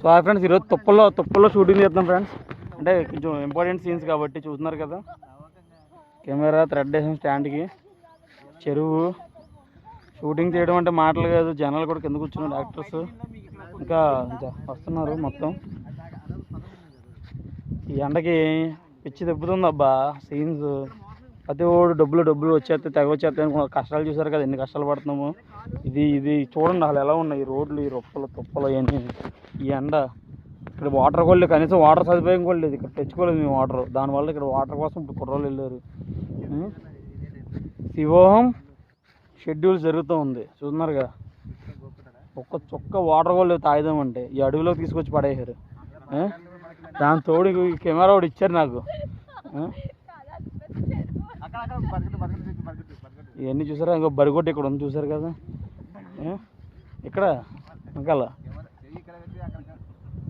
So ఆ friends ఈరోజు తుప్పల్లో తుప్పల్లో shooting చేద్దాం ఫ్రెండ్స్ అంటే కొంచెం ఇంపార్టెంట్ సీన్స్ కాబట్టి చూస్తున్నారు కదా. కెమెరా థ్రెడ్ వేసాం స్టాండ్కి చెరువు. షూటింగ్ చేయడం అంటే మాటలు కాదు జనాలు కూడా కింద కూర్చున్నారు డాక్టర్స్ ఇంకా ఇంకా వస్తున్నారు మొత్తం. ఈ ఎండకి పిచ్చి తిప్పుతుంది అబ్బా సీన్స్ ప్రతి ఓడు డబ్బులు డబ్బులు వచ్చేస్తే తెగ వచ్చేస్తాయి కష్టాలు చూసారు కదా ఎన్ని కష్టాలు పడుతున్నాము. ఇది ఇది చూడండి అసలు ఎలా ఉన్నాయి ఈ రోడ్లు ఈ రొప్పలు తుప్పలు అవన్నీ ఈ ఎండ. ఇక్కడ వాటర్ కూడా కనీసం వాటర్ సదుపాయం కూడా లేదు. ఇక్కడ తెచ్చుకోలేదు మేము వాటర్. దానివల్ల ఇక్కడ వాటర్ కోసం ఇప్పుడు కుర్రోళ్ళు వెళ్ళారు. ఉం? శివోహం షెడ్యూల్ జరుగుతూ ఉంది. చూస్తున్నారుగా ఒక్క చుక్క వాటర్ కూడా తాగిదామంటే తాగుదామంటే ఈ అడవిలో తీసుకొచ్చి పడేశారు. దాని తోడు కెమెరా కూడా ఇచ్చారు నాకు ఆ? ఇవన్నీ చూసారా? ఇంకో బరిగొట్టు ఇక్కడ ఉంది చూసారు కదా? ఇక్కడ? వెనకాల.